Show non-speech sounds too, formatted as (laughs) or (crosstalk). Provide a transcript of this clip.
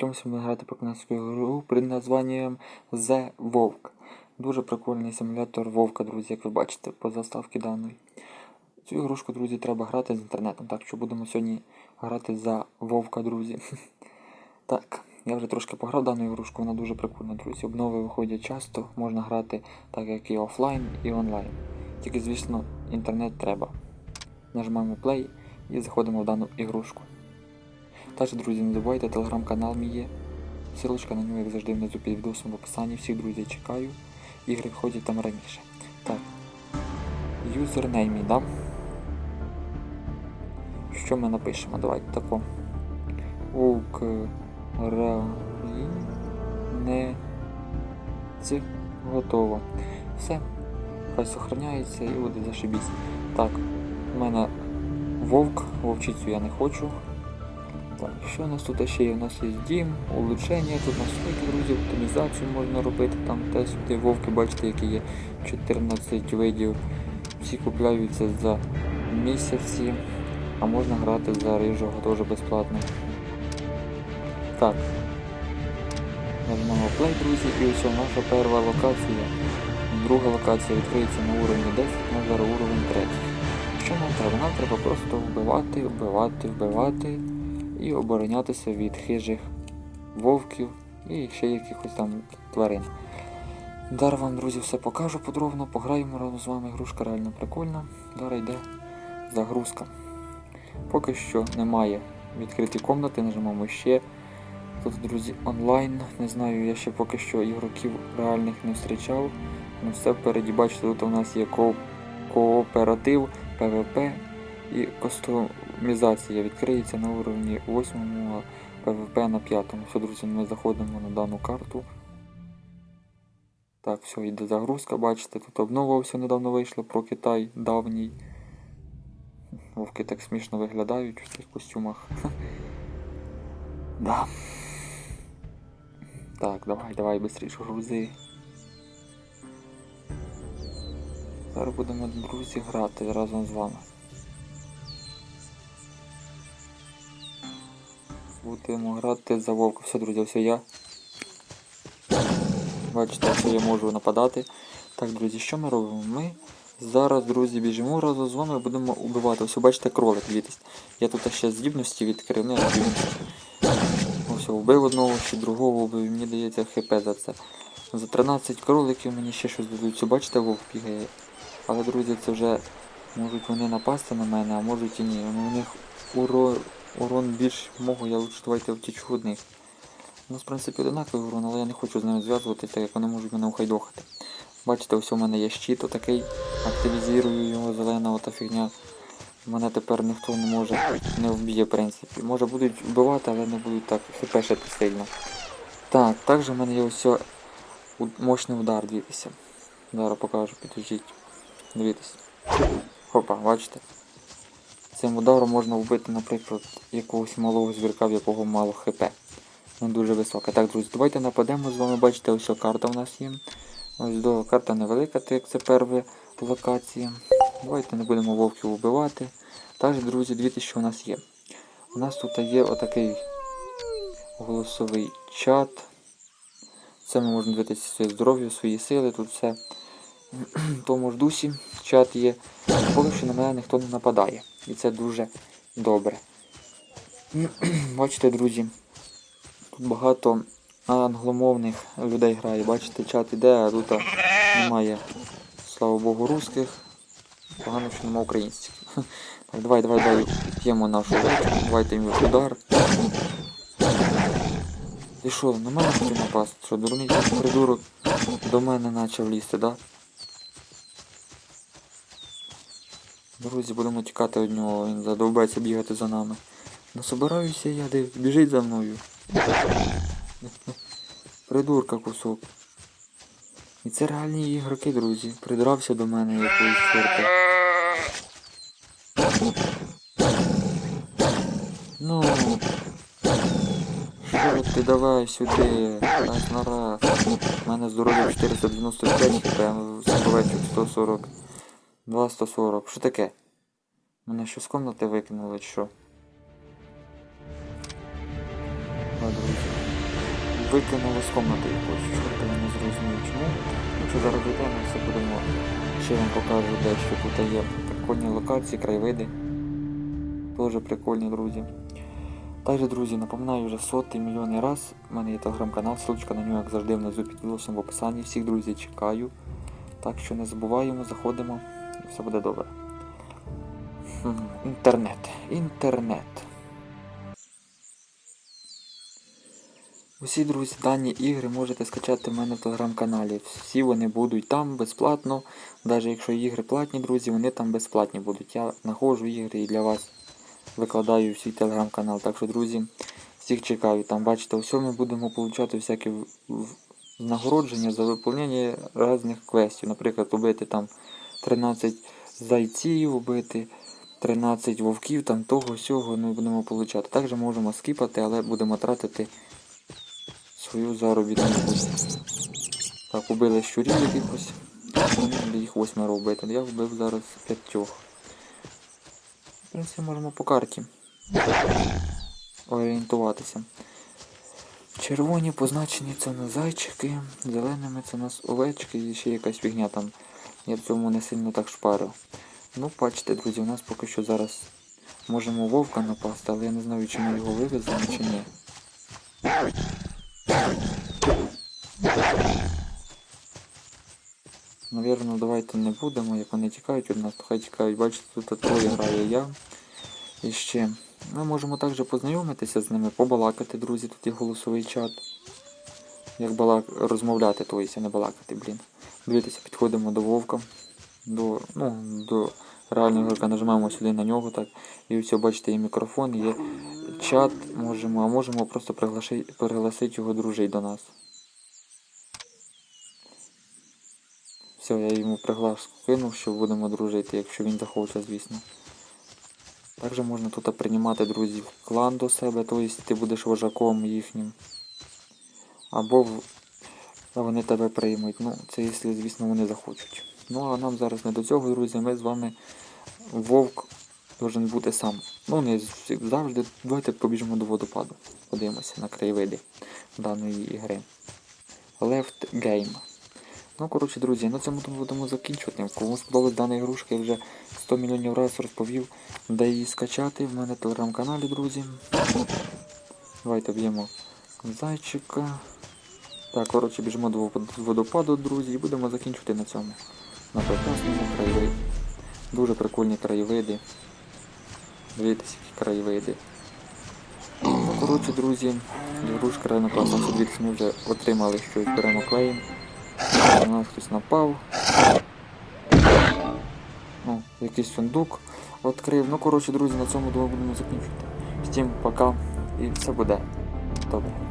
Хочемо ми грати по канадську гру під названням The Вовк. Дуже прикольний симулятор Вовка, друзі, як ви бачите, по заставці даної. Цю ігрушку, друзі, треба грати з інтернетом. Так що будемо сьогодні грати за Вовка, друзі. (laughs) Так, я вже трошки пограв дану ігрушку, вона дуже прикольна, друзі. Обнови виходять часто, можна грати так як і офлайн, і онлайн. Тільки, звісно, інтернет треба. Нажимаємо play і заходимо в дану ігрушку. Також, друзі, не забувайте, телеграм-канал мій є. Силочка на нього, як завжди, внизу під відосом в описанні. Всіх друзів чекаю. Ігри входять там раніше. Так. Юзернейм мій? Що ми напишемо? Давайте тако. Українець. Готово. Все. Хай сохраняється і буде зашибісь. Так, у мене вовк, вовчицю я не хочу. Так, що у нас тут ще є? У нас є дім, улучшення, тут настройки, друзі, оптимізацію можна робити, там те сюди вовки, бачите, які є 14 видів. Всі купляються за місяці, а можна грати за рижого теж безплатно. Так. Нажмемо play, друзі, і ось наша перша локація. Друга локація відкриється на уровні 10, на зараз уровень 3. Що нам треба? Нам треба просто вбивати, вбивати, вбивати і оборонятися від хижих вовків і ще якихось там тварин. Зараз вам, друзі, все покажу подробно, пограємо разом з вами. Ігрушка реально прикольна. Зараз йде загрузка. Поки що немає відкриті комнати, нажимаємо ще. Тут, друзі, онлайн. Не знаю, я ще поки що ігроків реальних не зустрічав. Ну все впереді, бачите, тут у нас є ко- кооператив, ПВП і кастомізація відкриється на уровні 8, а ПВП на 5. Все, друзі, ми заходимо на дану карту. Так, все, йде загрузка, бачите, тут обнова все недавно вийшла про Китай давній. Вовки так смішно виглядають в цих костюмах. Да. Так, давай, давай, швидше грузи. Зараз будемо, друзі, грати разом з вами. Будемо грати за вовка. Все, друзі, все я. Бачите, що я можу нападати. Так, друзі, що ми робимо? Ми зараз, друзі, біжимо разом з вами будемо убивати. Ось, бачите, кролик, дивіться. Я тут ще здібності відкрив, не. Ось, вбив одного, ще другого вбив, мені дається хп за це. За 13 кроликів мені ще щось дадуть. Ось, Бачите, вовк бігає. Але, друзі, це вже можуть вони напасти на мене, а можуть і ні. У них урон, урон більш мого, я лучше давайте втічу від них. У нас, в принципі, одинаковий урон, але я не хочу з ними зв'язуватися, так як вони можуть мене ухайдохати. Бачите, ось у мене є щит отакий, активізую його, зелена ота фігня. Мене тепер ніхто не може не вб'є, в принципі. Може будуть вбивати, але не будуть так хпшити сильно. Так, також в мене є ось мощний удар, дивіться. Зараз покажу, підождіть. Дивіться. Хопа, бачите? Цим ударом можна вбити, наприклад, якогось малого звірка, в якого мало хп. Він дуже висока. Так, друзі, давайте нападемо з вами. Бачите, ось карта в нас є. Ось до карта невелика, так як це перша локація. Давайте не будемо вовків вбивати. Також, друзі, дивіться, що у нас є. У нас тут є отакий голосовий чат. Це ми можемо дивитися своє здоров'я, свої сили, тут все. В (clears throat) тому ж дусі чат є. Поки що на мене ніхто не нападає. І це дуже добре. (clears throat) Бачите, друзі, тут багато англомовних людей грає. Бачите, чат іде, а тут немає, слава Богу, русських. Погано, що немає українських. (laughs) Так, давай, давай, давай, п'ємо нашу речку, давайте їм удар. Ти що, на мене хотів напасти? Що, дурний придурок до мене почав лізти, да? Друзі, будемо тікати від нього, він задовбається бігати за нами. Ну собираюся я, де біжить за мною. (laughs) Придурка кусок. І це реальні ігроки, друзі. Придрався до мене якоїсь чорта. Ну. Що ти давай сюди? Раз на раз. У мене здоров'я 495 хп, забивачок 140. 2 140. Що таке? Мене що з комнати викинули, що? А, друзі. викинуло з комнати якоїсь. Чорта я не зрозумів чому. Якщо зараз дійдемо, все будемо. Ще вам покажу дещо. Тут є прикольні локації, краєвиди. Дуже прикольні, друзі. Також, друзі, напоминаю вже сотий мільйонний раз. У мене є телеграм-канал, ссылочка на нього, як завжди, внизу під відосом в описанні. Всіх друзі чекаю. Так що не забуваємо, заходимо все буде добре. Інтернет. Інтернет. Усі друзі, дані ігри можете скачати в мене в телеграм-каналі. Всі вони будуть там безплатно. Навіть якщо ігри платні, друзі, вони там безплатні будуть. Я знаходжу ігри і для вас викладаю свій телеграм-канал. Так що, друзі, всіх чекаю. Там бачите, усьо ми будемо отримати всякі нагородження за виконання різних квестів. Наприклад, убити там 13 зайців, убити 13 вовків, там того всього ми будемо отримати. Також можемо скіпати, але будемо тратити свою заробітну. Так, убили щурів якихось. Їх восьмеро вбити. Я вбив зараз п'ятьох. В принципі, можемо по карті орієнтуватися. Червоні позначені це на зайчики, зеленими це у нас овечки і ще якась фігня там. Я в цьому не сильно так шпарив. Ну, бачите, друзі, у нас поки що зараз можемо вовка напасти, але я не знаю, чи ми його вивеземо, чи ні. Навірно, давайте не будемо, як вони тікають від нас, то хай тікають. Бачите, тут троє грає я. І ще. Ми можемо також познайомитися з ними, побалакати, друзі, тут є голосовий чат. Як балак... розмовляти, то не балакати, блін. Дивіться, підходимо до вовка, до, ну, до реального ігрока, нажимаємо сюди на нього, так. І все, бачите, є мікрофон, є чат, можемо, а можемо просто пригласити його дружить до нас. Все, я йому приглашку кинув, що будемо дружити, якщо він захоче, звісно. Також можна тут приймати друзів клан до себе, тобто ти будеш вожаком їхнім. Або в- вони тебе приймуть. Ну, це якщо, звісно, вони захочуть. Ну а нам зараз не до цього, друзі, ми з вами вовк должен бути сам. Ну, не завжди. Давайте побіжимо до водопаду. Подивимося на краєвиди даної ігри. Left Game. Ну, коротше, друзі, на цьому тому будемо закінчувати. Кому сподобалась дана ігрушка, я вже 100 мільйонів разів розповів, де її скачати. В мене в телеграм-каналі, друзі. Давайте б'ємо зайчика. Так, коротше, біжимо до водопаду, друзі, і будемо закінчувати на цьому. На прекрасному краєвиді. Дуже прикольні краєвиди. Дивіться, які краєвиди. Коротше, друзі, ігрушка реально класна. Дивіться, ми вже отримали щось, беремо клеєм. На нас хтось напав. Ну, якийсь сундук відкрив. Ну, коротше, друзі, на цьому думаю, будемо закінчувати. Всім пока і все буде добре.